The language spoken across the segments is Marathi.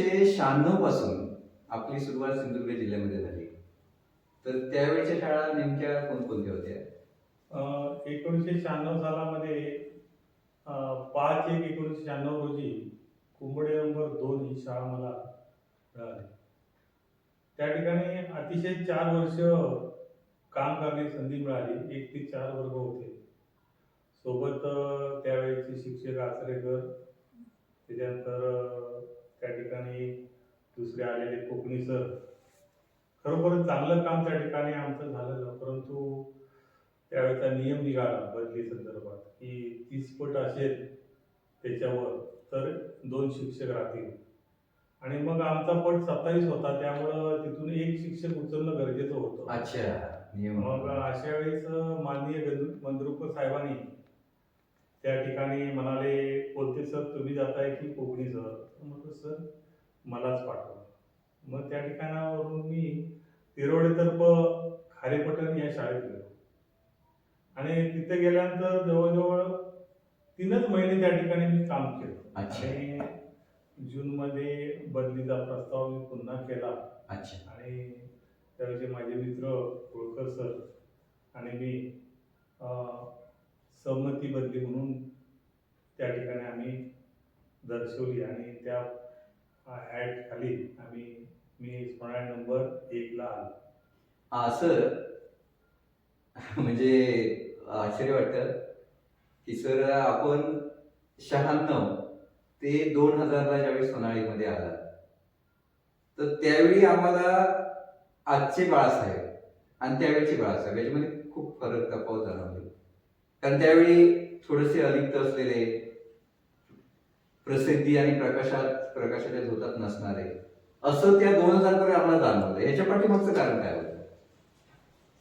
एकोणीसशे शहाण्णवपासून आपली सुरुवात सिंधुदुर्ग जिल्ह्यामध्ये झाली. तर त्यावेळेच्या शाळा नेमक्या कोणकोणत्या होत्या? एकोणीसशे शहाण्णव सालामध्ये पाच एक एकोणीसशे शहाण्णव रोजी कुंबडे नंबर दोन ही शाळा मला मिळाली. त्या ठिकाणी अतिशय चार वर्ष काम करण्याची संधी मिळाली. एक ते चार वर्ग होते. सोबत त्यावेळेचे शिक्षक आचरेकर त्याच्यानंतर त्या ठिकाणी दुसरे आलेले कोकणी सर. खरोखरच चांगलं काम त्या ठिकाणी आमचं झालेलं परंतु त्यावेळेचा नियम निघाला बदली संदर्भात की तीस पट असेल त्याच्यावर तर दोन शिक्षक राहतील. आणि मग आमचा पट सत्तावीस होता त्यामुळं तिथून एक शिक्षक उचलणं गरजेचं होतं. अच्छा नियम मग अशा वेळेस माननीय मंद्रुप साहेबांनी त्या ठिकाणी म्हणाले कोणते सर तुम्ही जाताय की कोकणी सर? सर मलाच पाठवा मग त्या ठिकाणावरून मी तिरोडेतर्फ खारेपटण या शाळेत गेलो. आणि तिथे गेल्यानंतर जवळजवळ तीनच महिने त्या ठिकाणी मी काम केलं. अच्छा. आणि जूनमध्ये बदलीचा प्रस्ताव मी पुन्हा केला. अच्छा. आणि त्यावेळेचे माझे मित्र होळकर सर आणि मी अं, संमती बदली म्हणून त्या ठिकाणी आम्ही दर्शवली आणि त्या ॲड खाली आम्ही मी स्मरण नंबर एकला आलो. हा सर म्हणजे आश्चर्य वाटतं की सर आपण शहाण्णव ते दोन हजारला ज्यावेळी सोनाळीमध्ये आला तर त्यावेळी आम्हाला आजचे बाळासाहेब आणि त्यावेळेचे बाळासाहेब याच्यामध्ये खूप फरक तफावत जाणवली. कारण त्यावेळी थोडेसे अलिप्त असलेले प्रसिद्धी आणि प्रकाशात प्रकाशाच्या झोतात नसणारे. असं त्या दोन हजार पर्यंत आम्हाला जाणवलं. याच्या पाठीमागचं कारण काय होतं?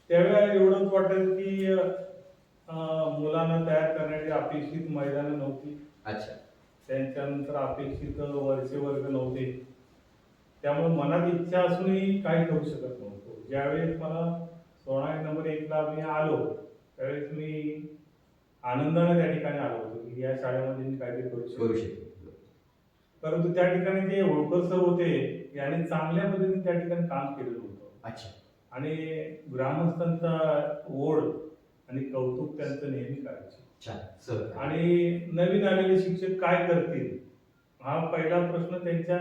त्यावेळेला एवढंच वाटेल की मुलांना तयार करण्याची अपेक्षित मैदानं नव्हती. अच्छा. त्यांच्यानंतर अपेक्षित वरचे वर्ग नव्हते. त्यामुळे मनात इच्छा असूनही काही करू शकत नव्हतो. ज्यावेळेस मला सोळा नंबर एकला मी आलो त्यावेळेस मी आनंदाने त्या ठिकाणी आलो होतो की या शाळेमध्ये मी काहीतरी करू शकतो. परंतु त्या ठिकाणी जे होळकर सर होते यांनी चांगल्या पद्धतीने त्या ठिकाणी काम केलेलं होतं. अच्छा. आणि ग्रामस्थांचा ओढ आणि कौतुक त्यांचं नेहमी करायचे. आणि नवीन आलेले शिक्षक काय करतील हा पहिला प्रश्न त्यांच्या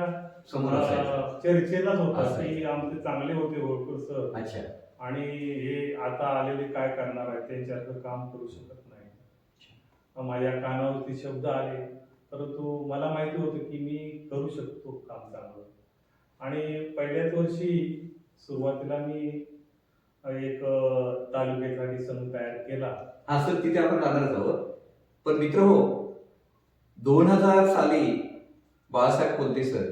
चर्चेलाच होता. की आमचे चांगले होते होळकर सर. अच्छा. आणि हे आता आलेले काय करणार आहेत त्यांच्यासारखं काम करू शकत नाही. माझ्या कानावरती शब्द आले. परंतु मला माहिती होतं की मी करू शकतो काम चांगलं. आणि पहिल्याच वर्षी सुरुवातीला मी एक अं, तालुक्यासाठी संघ तयार केला. हा सर तिथे आपण राहणारच आहोत. पण मित्र हो दोन हजार साली बाळासाहेब कोलते सर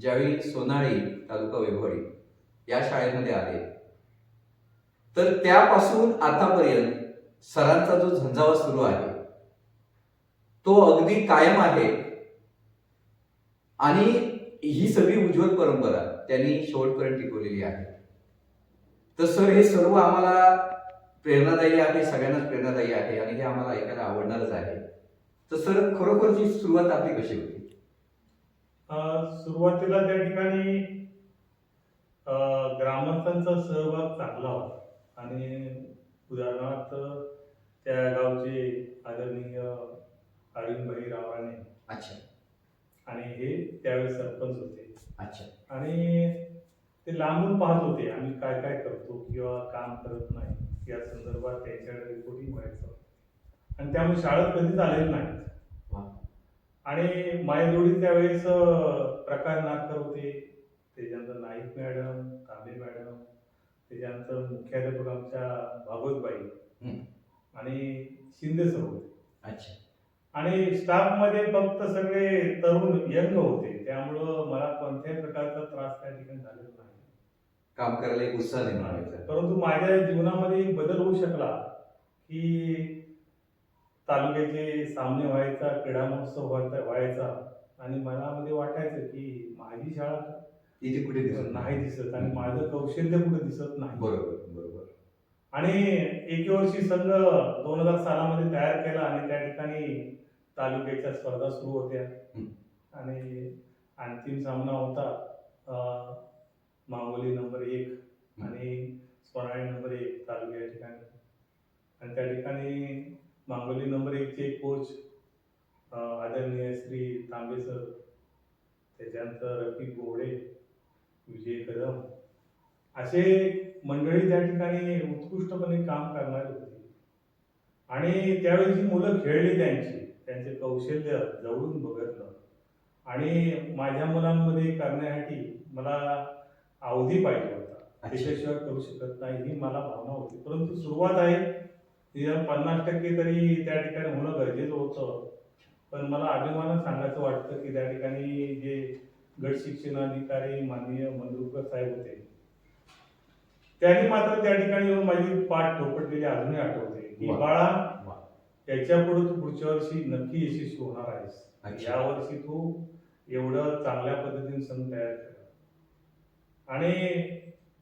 ज्यावेळी सोनाळी तालुका वैभवडी या शाळेमध्ये आले तर त्यापासून आतापर्यंत सरांचा जो झंझावा सुरू आहे तो अगदी कायम आहे. आणि ही सगळी उज्ज्वल परंपरा त्यांनी शेवटपर्यंत टिकवलेली आहे. तर सर हे सर्व आम्हाला प्रेरणादायी आहे सगळ्यांनाच प्रेरणादायी आहे आणि हे आम्हाला ऐकायला आवडणारच आहे. तर सर खरोखरची सुरुवात आपली कशी होती? सुरुवातीला त्या ठिकाणी ग्रामस्थांचा सहभाग चांगला होता. आणि उदाहरणार्थ त्या गावचे आदरणीय अरविंदभाई रावाने अच्छा. आणि हे त्यावेळेस सरपंच होते. अच्छा. आणि ते लांबून पाहत होते आम्ही काय काय करतो किंवा काम करत नाही या संदर्भात त्यांच्याकडे रिपोर्टिंग व्हायचं. आणि त्यामुळे शाळेत कधीच आलेलं नाही. आणि माझ्याजोडी त्यावेळेस अं, प्रकाश नागकर होते. त्याच्यानंतर नाईक मॅडम तांबे मॅडम त्याच्यानंतर मुख्याध्यापक आमच्या भागवतबाई. आणि शिंदे सर होते. अच्छा. आणि स्टाफमध्ये फक्त सगळे तरुण यंग होते. त्यामुळं मला कोणत्याही प्रकारचा त्रास त्या ठिकाणी झालेला नाही. काम करायला एक उत्साह निर्माण व्हायचा. परंतु माझ्या जीवनामध्ये एक बदल होऊ शकला की तालुक्याचे सामने व्हायचा क्रीडा महोत्सव व्हायचा व्हायचा आणि मनामध्ये वाटायचं की माझी शाळा इथे कुठे दिसत नाही. दिसत आणि माझं कौशल्य कुठे दिसत नाही. बरोबर बरोबर. आणि एकवर्षी संघ दोन हजार सालामध्ये तयार केला आणि त्या ठिकाणी तालुक्याच्या स्पर्धा सुरू होत्या. आणि अंतिम सामना होता मांगोली नंबर एक आणि सोनाळी नंबर एक तालुका या ठिकाणी. आणि त्या ठिकाणी मांगोली नंबर एकचे कोच आदरणीय श्री तांबे सर त्याच्यानंतर रफिक बोबडे विजय कदम असे मंडळी त्या ठिकाणी उत्कृष्टपणे काम करणारी होती. आणि त्यावेळी जी मुलं खेळली त्यांची त्यांचे कौशल्य जवळून बघितलं. आणि माझ्या मुलांमध्ये करण्यासाठी मला अवधी पाहिजे होता. त्याच्याशिवाय करू शकत नाही ही मला भावना होती. परंतु सुरुवात आहे. निदान पन्नास टक्के तरी त्या ठिकाणी होणं गरजेचं होतं. पण मला अभिमानानं सांगायचं वाटतं की त्या ठिकाणी जे गट शिक्षणाधिकारी माननीय मंदुरकर साहेब होते त्यांनी मात्र त्या ठिकाणी येऊन माझी पाठ ठोपटलेली अजूनही आठवते. की. बाळा वा. याच्यापुढे तू पुढच्या वर्षी नक्की यशस्वी होणार आहेस. या वर्षी तू एवढं चांगल्या पद्धतीने संघ तयार केला आणि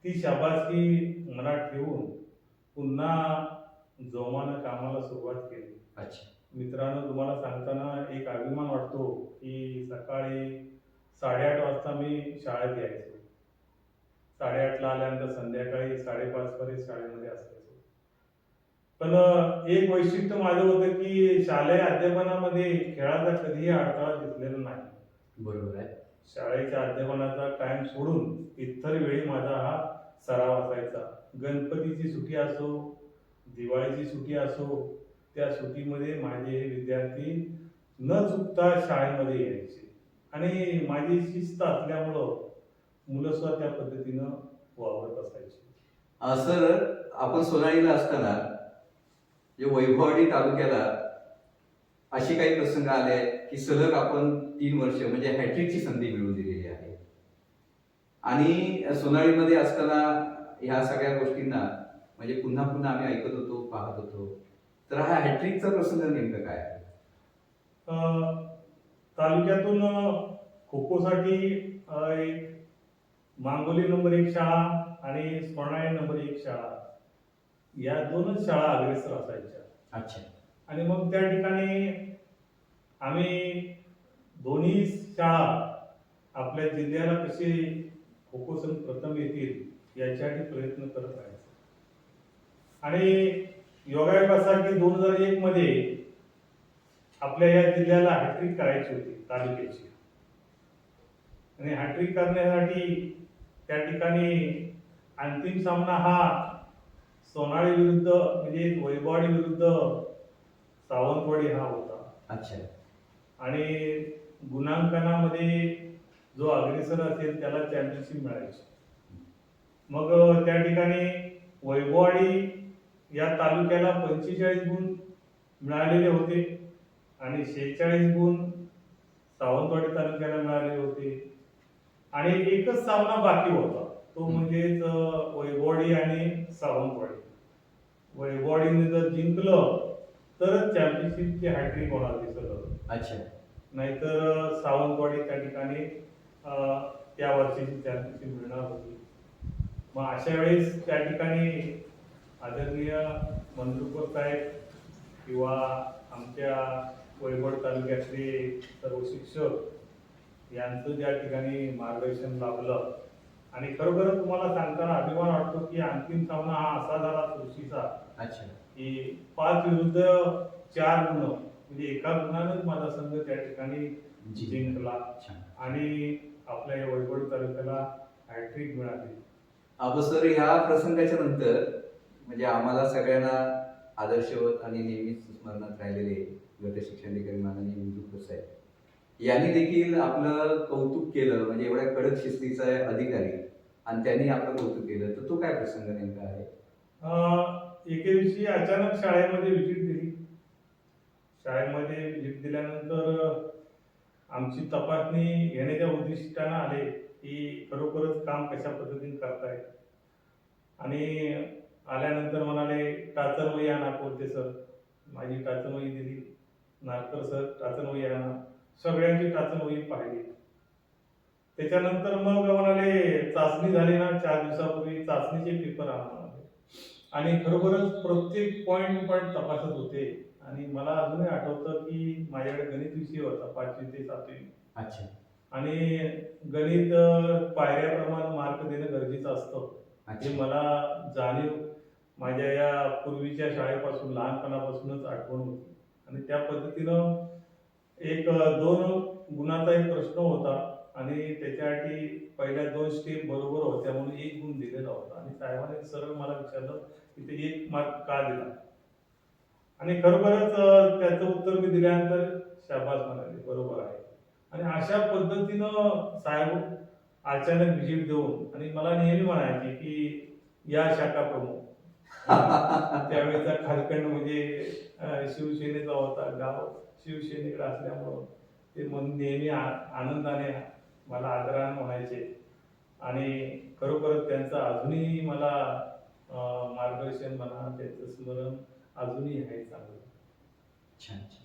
ती शाबासकी मनात ठेवून पुन्हा जोमानं कामाला सुरुवात केली. अच्छा. मित्रांनो तुम्हाला सांगताना एक अभिमान वाटतो की सकाळी साडेआठ वाजता मी शाळेत यायचो. साडेआठला आल्यानंतर संध्याकाळी साडेपाच पर्यंत शाळेमध्ये असायचो. पण एक वैशिष्ट्य माझं होतं की शालेय अध्यापनामध्ये खेळाचा कधीही अडथळा दिसलेला नाही. बरोबर आहे. शाळेच्या अध्यापनाचा टाइम सोडून इतर वेळी माझा हा सराव असायचा. गणपतीची सुट्टी असो दिवाळीची सुट्टी असो त्या सुट्टीमध्ये माझे हे विद्यार्थी न चुकता शाळेमध्ये यायचे. आणि माझी शिस्त असल्यामुळं मुलं सुद्धा त्या पद्धतीनं वावरत असायची. सर आपण सोनाळीला असताना जे वैभववाडी तालुक्याला असे काही प्रसंग आले की सलग आपण तीन वर्ष म्हणजे हॅट्रिकची संधी मिळवून दिलेली आहे. आणि सोनाळीमध्ये असताना ह्या सगळ्या गोष्टींना म्हणजे पुन्हा पुन्हा आम्ही ऐकत होतो पाहत होतो. तर हा हॅट्रिकचा प्रसंग नेमकं काय आहे? तालुक्यातून खो खोसाठी एक मांगोली नंबर एक शाळा आणि स्वर्णाळी नंबर एक शाळा. या दोनच शाळा अग्रेसर असायच्या. अच्छा. आणि मग त्या ठिकाणी आम्ही दोन्ही शाळा आपल्या जिल्ह्याला कसे संघ प्रथम येतील याच्यासाठी प्रयत्न करत आहेत आणि योगायोग असा की दोन हजार एक मध्ये आपल्या या जिल्ह्याला हॅट्रिक करायची होती तालुक्याची. आणि हॅट्रिक करण्यासाठी त्या ठिकाणी अंतिम सामना हा सोनाळी विरुद्ध म्हणजे वैभवाडी विरुद्ध सावंतवाडी हा होता. अच्छा. आणि गुणांकनामध्ये जो अग्रेसर असेल त्याला चॅम्पियनशिप मिळायची. मग त्या ठिकाणी वैभववाडी या तालुक्याला पंचेचाळीस गुण मिळालेले होते आणि शेहेचाळीस गुण सावंतवाडी तालुक्याला मिळालेले होते. आणि एकच सामना बाकी होता. तो. म्हणजेच अ, वैभववाडी आणि सावंतवाडी. वैभववाडीने जर जिंकलं तरच चॅम्पियनशिपची हॅट्रिक होणार ती सगळं अच्छा. नाहीतर सावंतवाडी त्या ठिकाणी त्या वर्षीची चॅम्पियनशिप मिळणार होती. मग अशा वेळेस त्या ठिकाणी आदरणीय मंजुरकर साहेब किंवा आमच्या वैभव तालुक्यातले सर्व शिक्षक यांचं त्या ठिकाणी मार्गदर्शन लाभलं आणि खरोखरच तुम्हाला सांगताना अभिमान वाटतो की अंतिम सामना हा असा झाला अच्छा. की पाच विरुद्ध चार गुण म्हणजे एका गुणानंच माझा संघ त्या ठिकाणी जिंकला. आणि आपल्या या वैभव तालुक्याला हॅट्रिक मिळाली. अहो सर ह्या प्रसंगाच्या नंतर म्हणजे आम्हाला सगळ्यांना आदर्शवत आणि नेहमीच स्मरणात राहिलेले गट शिक्षणाधिकारी माननीय मंजूर साहेब. यांनी देखील आपलं कौतुक केलं म्हणजे एवढ्या कडक शिस्तीचा आहे अधिकारी आणि त्यांनी आपलं कौतुक केलं. तर तो काय प्रसंग नेमका आहे? एके दिवशी अचानक शाळेमध्ये व्हिजिट दिली. शाळेमध्ये व्हिजिट दिल्यानंतर आमची तपासणी घेण्याच्या उद्दिष्टानं आले की खरोखरच काम कशा पद्धतीने करताय? आणि आल्यानंतर म्हणाले टाचनवही आणा कोणते सर. माझी टाचनवही दिली. नारकर सर टाचनवही आणा सगळ्यांची टाचनवही पाहिली. त्याच्यानंतर मग म्हणाले चाचणी झाली ना चार दिवसापूर्वी चाचणीचे पेपर आणा म्हणाले. आणि खरोखरच प्रत्येक पॉईंट पॉईंट तपासत होते. आणि मला अजूनही आठवतं की माझ्याकडे गणित विषय होता पाचवी ते सातवी. अच्छा. आणि गणित पायऱ्याप्रमाणे मार्क देणं गरजेचं असतं. हे मला जाणीव माझ्या या पूर्वीच्या शाळेपासून लहानपणापासूनच आठवण होती. आणि त्या पद्धतीनं एक दोन गुणाचा एक प्रश्न होता आणि त्याच्यासाठी पहिल्या दोन स्टेप बरोबर होत्या म्हणून एक गुण दिलेला होता. आणि साहेबांनी सरळ मला विचारलं की ते एक मार्क का दिला? आणि खरोखरच त्याचं उत्तर मी दिल्यानंतर शाबास म्हणाले. बरोबर आहे. आणि अशा पद्धतीनं साहेब अचानक व्हिजिट देऊन आणि मला नेहमी म्हणायचे की या शाखा प्रमुख. त्यावेळेचा खारखंड म्हणजे शिवसेनेचा होता गाव. शिवसेनेकडे असल्यामुळं ते मन नेहमी आ- आनंदाने मला आदराने म्हणायचे. आणि खरोखरच त्यांचं अजूनही मला मार्गदर्शन म्हणा त्यांचं स्मरण अजूनही आहे चांगलं. छान छान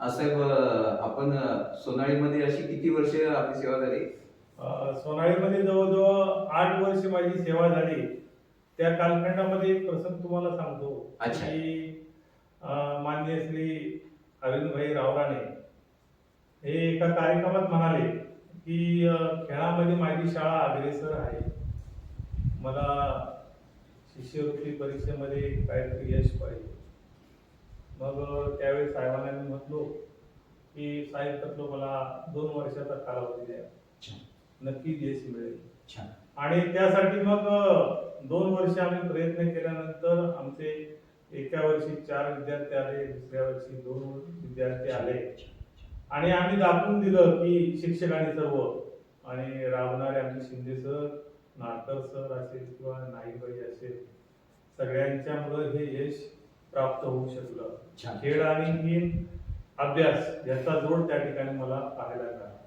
असं आपण सोनाळीमध्ये अशी किती वर्ष आपली सेवा झाली? सोनाळीमध्ये जवळजवळ आठ वर्ष माझी सेवा झाली. त्या कालखंडामध्ये एक प्रसंग तुम्हाला सांगतो. अच्छा. की अं, माननीय श्री अरविंदभाई रावराणे हे एका कार्यक्रमात म्हणाले की खेळामध्ये माझी शाळा अग्रेसर आहे. मला शिष्यवृत्ती परीक्षेमध्ये काहीतरी यश पाहिजे. मग त्यावेळेस साहेबांना मी म्हटलो की साहेब तर मला दोन वर्षाचा कालावधी द्या. छान. नक्कीच यश मिळेल. आणि त्यासाठी मग दोन वर्ष आम्ही प्रयत्न केल्यानंतर आमचे एका वर्षी चार विद्यार्थी आले दुसऱ्या वर्षी दोन विद्यार्थी आले. आणि आम्ही दाखवून दिलं की शिक्षकांनी सर्व. आणि राबणारे आमचे शिंदे सर नारकर सर असेल किंवा नाईकबाई असेल सगळ्यांच्यामुळं हे यश प्राप्त होऊ शकलं. खेळ आणि ही अभ्यास याचा जोड त्या ठिकाणी मला पाहायला मिळाला.